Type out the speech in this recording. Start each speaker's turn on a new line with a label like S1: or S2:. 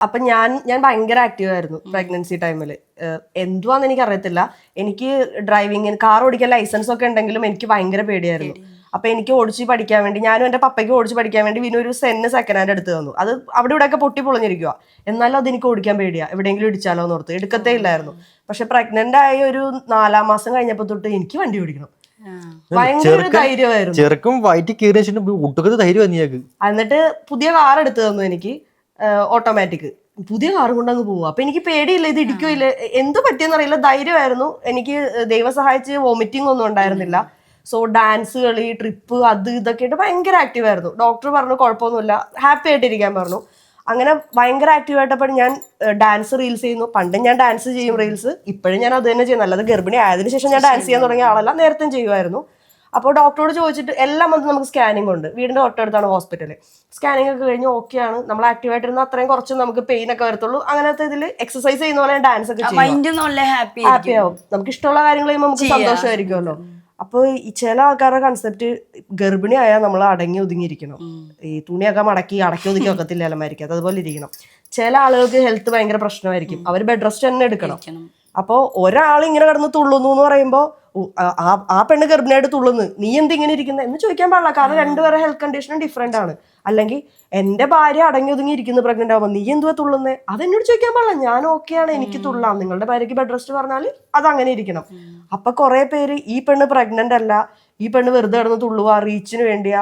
S1: അപ്പൊ ഞാൻ ഞാൻ ഭയങ്കര ആക്റ്റീവ് ആയിരുന്നു പ്രഗ്നൻസി ടൈമിൽ എന്തുവാന്ന് എനിക്ക് അറിയത്തില്ല എനിക്ക് ഡ്രൈവിങ് കാർ ഓടിക്കാൻ ലൈസൻസ് ഒക്കെ ഉണ്ടെങ്കിലും എനിക്ക് ഭയങ്കര പേടിയായിരുന്നു. അപ്പൊ എനിക്ക് ഓടിച്ച് പഠിക്കാൻ വേണ്ടി ഞാനും എന്റെ പപ്പയ്ക്ക് ഓടിച്ച് പഠിക്കാൻ വേണ്ടി പിന്നെ ഒരു സെന്ന് സെക്കൻഡ് ഹാൻഡ് എടുത്ത് തന്നു. അത് അവിടെ ഇവിടെ ഒക്കെ പൊട്ടി പൊളിഞ്ഞിരിക്കുക എന്നാലും അത് എനിക്ക് ഓടിക്കാൻ പേടിയാ. എവിടെയെങ്കിലും ഇടിച്ചാലോ എന്ന് ഓർത്ത്. എടുക്കത്തേ ഇല്ലായിരുന്നു. പക്ഷെ പ്രഗ്നന്റ് ആയ ഒരു നാലാം മാസം കഴിഞ്ഞപ്പോ തൊട്ട് എനിക്ക് വണ്ടി ഓടിക്കണം. ഭയങ്കര ധൈര്യമായിരുന്നു.
S2: ചെറുക്കും വയറ്റി കയറി വെച്ചിട്ട് ഒട്ടുക്കത്ത് ധൈര്യം നീയാക്ക്
S1: എന്നിട്ട് പുതിയ കാർ എടുത്തു തന്നു എനിക്ക്. ഓട്ടോമാറ്റിക് പുതിയ കാറും കൊണ്ട് അങ്ങ് പോവുക അപ്പൊ എനിക്ക് പേടിയില്ല ഇത് ഇടിക്കില്ല എന്ത് പറ്റിയെന്ന് അറിയില്ല. ധൈര്യമായിരുന്നു. എനിക്ക് ദൈവം സഹായിച്ച് വോമിറ്റിംഗ് ഒന്നും ഉണ്ടായിരുന്നില്ല. സോ ഡാൻസ് കളി ട്രിപ്പ് അത് ഇതൊക്കെ ആയിട്ട് ഭയങ്കര ആക്റ്റീവ് ആയിരുന്നു. ഡോക്ടർ പറഞ്ഞു കുഴപ്പമൊന്നുമില്ല. ഹാപ്പി ആയിട്ടിരിക്കാൻ പറഞ്ഞു. അങ്ങനെ ഭയങ്കര ആക്റ്റീവ് ആയിട്ടപ്പോൾ ഞാൻ ഡാൻസ് റീൽസ് ചെയ്യുന്നു. പണ്ട് ഞാൻ ഡാൻസ് ചെയ്യും റീൽസ് ഇപ്പോഴും ഞാൻ അത് തന്നെ ചെയ്യുന്നു അല്ലാതെ ഗർഭിണി ആയതിനു ശേഷം ഞാൻ ഡാൻസ് ചെയ്യാൻ തുടങ്ങിയ ആളല്ല. നേരത്തെ ചെയ്യുമായിരുന്നു. അപ്പോൾ ഡോക്ടറോട് ചോദിച്ചിട്ട് എല്ലാ മന്ത് നമുക്ക് സ്കാനിങ് ഉണ്ട്. വീടിന്റെ തൊട്ടടുത്താണ് ഹോസ്പിറ്റൽ സ്കാനിങ് ഒക്കെ കഴിഞ്ഞ് ആണ്. നമ്മൾ ആക്റ്റീവായിട്ടിരുന്ന അത്രയും കുറച്ച് നമുക്ക് പെയിൻ ഒക്കെ വരത്തുള്ളൂ. അങ്ങനത്തെ ഇതിൽ എക്സസൈസ് ചെയ്യുന്ന പോലെ ഡാൻസ് ഒക്കെ
S3: ഹാപ്പി
S1: ഹാപ്പി ആവും. നമുക്ക് ഇഷ്ടമുള്ള കാര്യങ്ങൾ ചെയ്യുമ്പോൾ നമുക്ക് സന്തോഷമായിരിക്കുമല്ലോ. അപ്പോൾ ഈ ചില ആൾക്കാരുടെ കൺസെപ്റ്റ് ഗർഭിണി ആയാൽ നമ്മൾ അടങ്ങി ഒതുങ്ങിയിരിക്കണം. ഈ തുണിയൊക്കെ മടക്കി അടക്കി ഒതുക്കി ഒക്കത്തില്ല അലമാരിക്കും. അതുപോലെ ഇരിക്കണം. ചില ആളുകൾക്ക് ഹെൽത്ത് ഭയങ്കര പ്രശ്നമായിരിക്കും. അവർ ബെഡ് റെസ്റ്റ് തന്നെ എടുക്കണം. അപ്പോൾ ഒരാൾ ഇങ്ങനെ കിടന്ന് തുള്ളുന്നു എന്ന് പറയുമ്പോൾ ആ പെണ്ണ് ഗർഭിണിയായിട്ട് തുള്ളുന്നു. നീ എന്തിങ്ങനെ ഇരിക്കുന്നത് എന്ന് ചോദിക്കാൻ പാടില്ല. കാരണം രണ്ടുപേരെ ഹെൽത്ത് കണ്ടീഷനും ഡിഫറെന്റ് ആണ്. അല്ലെങ്കിൽ എന്റെ ഭാര്യ അടങ്ങി ഒതുങ്ങി ഇരിക്കുന്നു പ്രഗ്നന്റ് ആവുമ്പോൾ നീ എന്തുവാ തുള്ളുന്നത് അത് എന്നോട് ചോദിക്കാൻ പാടില്ല. ഞാൻ ഓക്കെയാണ് എനിക്ക് തുള്ളാം. നിങ്ങളുടെ ഭാര്യയ്ക്ക് ബെഡ് റെസ്റ്റ് പറഞ്ഞാൽ അത് അങ്ങനെ ഇരിക്കണം അപ്പൊ കുറെ പേര് ഈ പെണ്ണ് പ്രഗ്നന്റ് അല്ല ഈ പെണ്ണ് വെറുതെ കിടന്ന് തുള്ളുക റീച്ചിന് വേണ്ടിയാ